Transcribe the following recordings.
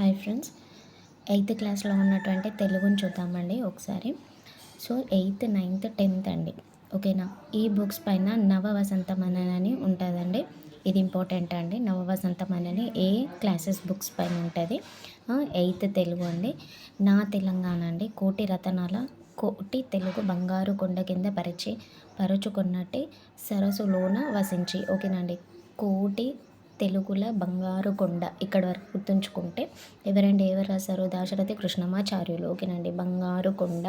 Hi friends. Eighth క్లాస్లో ఉన్నటువంటి తెలుగుని చూద్దామండి ఒకసారి. సో ఎయిత్ నైన్త్ టెన్త్ అండి. ఓకేనా? ఈ బుక్స్ పైన నవ వసంతమనని అని ఉంటుందండి. ఇది ఇంపార్టెంట్ అండి. నవ వసంతమనని ఏ క్లాసెస్ బుక్స్ పైన ఉంటుంది? ఎయిత్ తెలుగు అండి. నా తెలంగాణ అండి. కోటి రతనాల కోటి తెలుగు బంగారు కొండ కింద పరిచి పరుచుకున్నట్టు సరస్సులోన వసించి. ఓకేనండి కోటి తెలుగుల బంగారు కొండ ఇక్కడ వరకు గుర్తుంచుకుంటే ఎవరండి ఎవరు రాశారు? దాశరథి కృష్ణమాచార్యులు. ఓకేనండి. బంగారు కొండ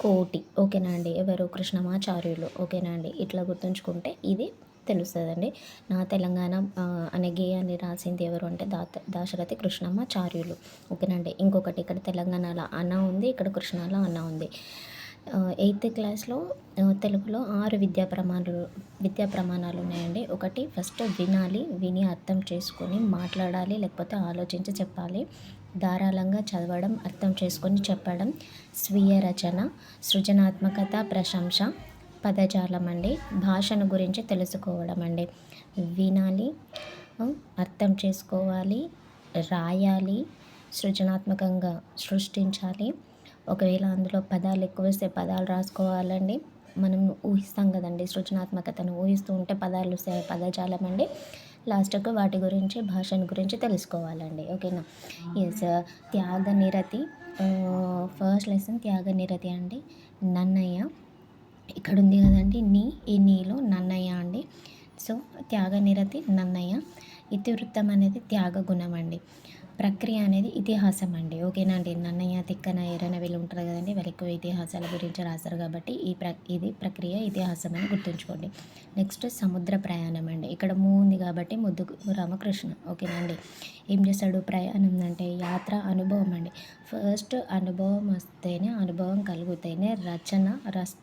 కోటి. ఓకేనండి. ఎవరు? కృష్ణమాచార్యులు. ఓకేనండి. ఇట్లా గుర్తుంచుకుంటే ఇది తెలుస్తుందండి. నా తెలంగాణ అనే గేయాన్ని రాసింది ఎవరు అంటే దాత దాశరథి కృష్ణమాచార్యులు. ఓకేనండి. ఇంకొకటి ఇక్కడ తెలంగాణలో అన్న ఉంది ఇక్కడ కృష్ణలో అన్న ఉంది. ఎయిత్ క్లాస్లో తెలుగులో ఆరు విద్యా ప్రమాణాలు విద్యా ప్రమాణాలు ఉన్నాయండి. ఒకటి ఫస్ట్ వినాలి విని అర్థం చేసుకొని మాట్లాడాలి లేకపోతే ఆలోచించి చెప్పాలి. ధారాళంగా చదవడం అర్థం చేసుకొని చెప్పడం. స్వీయ రచన సృజనాత్మకత ప్రశంస పదజాలం అండి. భాషను గురించి తెలుసుకోవడం అండి. వినాలి అర్థం చేసుకోవాలి రాయాలి సృజనాత్మకంగా సృష్టించాలి. ఒకవేళ అందులో పదాలు ఎక్కువ వస్తే పదాలు రాసుకోవాలండి. మనం ఊహిస్తాం కదండి సృజనాత్మకతను ఊహిస్తూ ఉంటే పదాలు వస్తాయి పదజాలం అండి. లాస్ట్కు వాటి గురించి భాషను గురించి తెలుసుకోవాలండి. ఓకేనా? ఎస్ త్యాగ నిరతి. ఫస్ట్ లెసన్ త్యాగ నిరతి అండి. నన్నయ్య. ఇక్కడ ఉంది కదండి నీ ఈ నీలో నన్నయ్య అండి. సో త్యాగ నిరతి నన్నయ్య. ఇతివృత్తం అనేది త్యాగ గుణం అండి. ప్రక్రియ అనేది ఇతిహాసం అండి. ఓకేనా అండి? నన్నయ్య తిక్కన ఎర్రన వీళ్ళు ఉంటారు కదండి. వాళ్ళు ఎక్కువ ఇతిహాసాల గురించి రాస్తారు కాబట్టి ఈ ప్ర ఇది ప్రక్రియ ఇతిహాసం అని గుర్తుంచుకోండి. నెక్స్ట్ సముద్ర ప్రయాణం అండి. ఇక్కడ మూ ఉంది కాబట్టి ముద్దు రామకృష్ణ. ఓకేనా అండి? ఏం చేస్తాడు? ప్రయాణం అంటే యాత్ర అనుభవం అండి. ఫస్ట్ అనుభవం వస్తేనే అనుభవం కలిగితేనే రచన రస్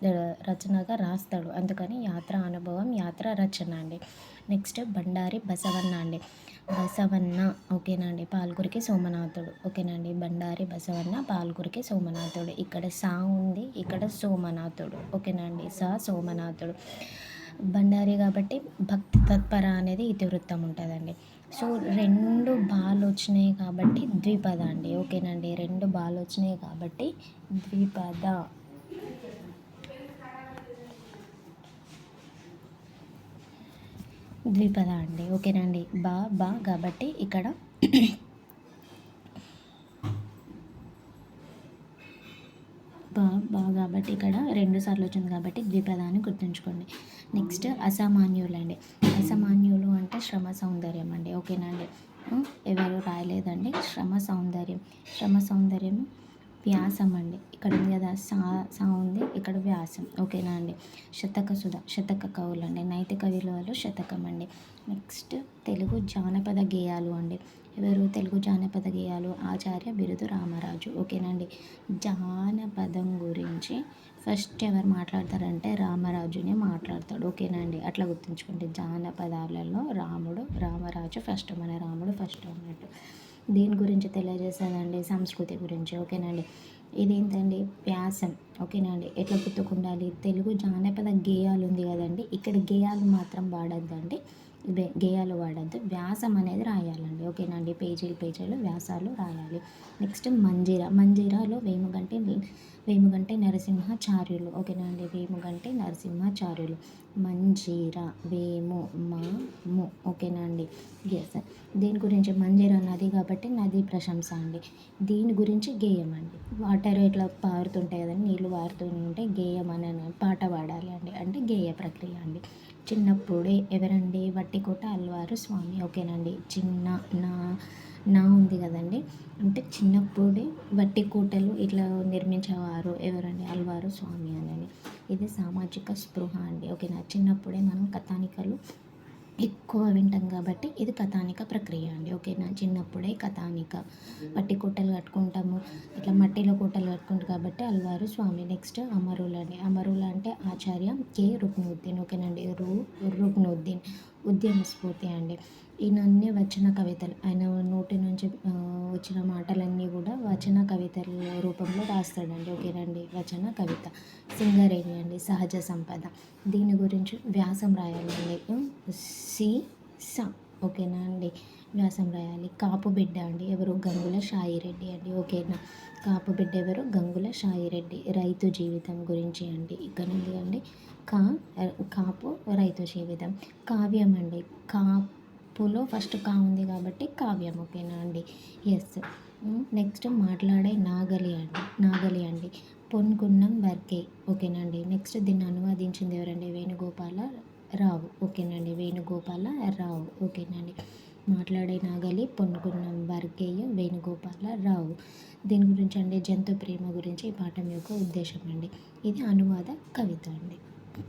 రచనగా రాస్తాడు. అందుకని యాత్ర అనుభవం యాత్ర రచన అండి. నెక్స్ట్ బండారి బసవన్న అండి. బసవన్న ఓకేనా అండి? పాల్గురికి సోమనాథుడు. ఓకేనా అండి బండారి బసవన్న పాల్గురికి సోమనాథుడు. ఇక్కడ సా ఉంది. ఇక్కడ సోమనాథుడు. ఓకేనా అండి సా సోమనాథుడు. బండారి కాబట్టి భక్తి తత్పర అనేది ఇతివృత్తం ఉంటుందండి. సో రెండు బాలు వచ్చినాయి కాబట్టి ద్విపద అండి. ఓకేనండి. రెండు బాలు వచ్చినాయి కాబట్టి ద్విపద. ద్విపద అండి. ఓకేనండి. బా బా కాబట్టి ఇక్కడ బాగా కాబట్టి ఇక్కడ రెండు సార్లు వచ్చింది కాబట్టి ద్విపదాన్ని గుర్తుంచుకోండి. నెక్స్ట్ అసామాన్యులు అసామాన్యులు అంటే శ్రమ సౌందర్యం అండి. ఓకేనండి ఎవరు రాయలేదండి? శ్రమ సౌందర్యం. శ్రమ సౌందర్యం వ్యాసం అండి ఇక్కడ ఉంది కదా సా సా ఉంది ఇక్కడ వ్యాసం. ఓకేనా అండి? శతక సుధ శతక కవులు అండి. నైతిక విలువలు శతకం అండి నెక్స్ట్ తెలుగు జానపద గేయాలు అండి. ఎవరు తెలుగు జానపద గేయాలు? ఆచార్య బిరుదు రామరాజు. ఓకేనండి జానపదం గురించి ఫస్ట్ ఎవరు మాట్లాడతారంటే రామరాజునే మాట్లాడతాడు. ఓకేనండి అట్లా గుర్తుంచుకోండి. జానపదాలలో రాముడు రామరాజు ఫస్ట్ మన రాముడు ఫస్ట్ అన్నట్టు. దీని గురించి తెలియజేసేదండి సంస్కృతి గురించి ఓకేనండి? ఇదేంటండి? వ్యాసం ఓకేనండి? ఎట్లా గుర్తుకుండాలి తెలుగు జానపద గేయాలు ఉంది కదండి ఇక్కడ గేయాలు మాత్రం వాడద్దండి. గేయాలు వాడద్దు. వ్యాసం అనేది రాయాలండి. ఓకేనండి? పేజీలు పేజీలు వ్యాసాలు రాయాలి. నెక్స్ట్ మంజీరా. మంజీరాలో వేముగంటి వేముగంటి నరసింహాచార్యులు. ఓకేనండి? వేముగంటి నరసింహాచార్యులు. మంజీరా వేము మా ము. ఓకేనండి? అండి ఎస్ దీని గురించి? మంజీరా నది కాబట్టి నది ప్రశంస అండి. దీని గురించి గేయం అండి. వాటర్ ఇట్లా పారుతుంటాయి కదండి? నీళ్ళు పారుతూ ఉంటే గేయం అనే పాట పాడాలి అండి. అంటే గేయ ప్రక్రియ అండి. చిన్నప్పుడే ఎవరండి? వట్టికోట అల్వారు స్వామి. ఓకేనండి. చిన్న నా నా ఉంది కదండి. అంటే చిన్నప్పుడే వట్టి కోటలు ఇట్లా నిర్మించేవారు ఎవరండి? అల్వారు స్వామి అని ఇది సామాజిక స్పృహ అండి. ఓకేనా? చిన్నప్పుడే మనం కథానికలు ఎక్కువ వింటాం కాబట్టి ఇది కథానిక ప్రక్రియ అండి. ఓకేనా చిన్నప్పుడే కథానిక. మట్టి కుట్టలు కట్టుకుంటాము. ఇట్లా మట్టిలో కుట్టలు కట్టుకుంటాం కాబట్టి అల్వారు స్వామి నెక్స్ట్ అమరులు అమరుల అమరులు అంటే ఆచార్య కే. రుక్నుద్దీన్. ఓకేనండి. రు రుక్నుద్దీన్. ఉద్యమ స్ఫూర్తి అండి. ఈయనన్నీ వచన కవితలు ఆయన నోటి నుంచి వచ్చిన మాటలన్నీ కూడా వచన కవితల రూపంలో రాస్తాడండి. ఓకేనండి. వచన కవిత. సింగరేణి అండి. సహజ సంపద. దీని గురించి వ్యాసం రాయాలండి. సి స. ఓకేనా అండి? వ్యాసం రాయాలి. కాపు బిడ్డ అండి. ఎవరు? గంగుల షాయిరెడ్డి అండి. ఓకేనా? కాపు బిడ్డ ఎవరు? గంగుల షాయిరెడ్డి. రైతు జీవితం గురించి అండి. ఇక్కడ ఉంది అండి. కా కాపు రైతు జీవితం. కావ్యం అండి. కాపులో ఫస్ట్ కా ఉంది కాబట్టి కావ్యం. ఓకేనా అండి? ఎస్. నెక్స్ట్ మాట్లాడే నాగలి అండి. నాగలి అండి. పొన్గున్నం వర్కే ఓకేనా అండి? నెక్స్ట్ దీన్ని అనువాదించింది ఎవరండి? వేణుగోపాల రావు. ఓకేనండి. వేణుగోపాల రావు. ఓకేనండి. మాట్లాడే నాగలి పొన్గున్నం వర్గేయ వేణుగోపాల రావు. దీని గురించి అండి జంతు ప్రేమ గురించి ఈ పాఠం యొక్క ఉద్దేశం అండి. ఇది అనువాద కవిత అండి.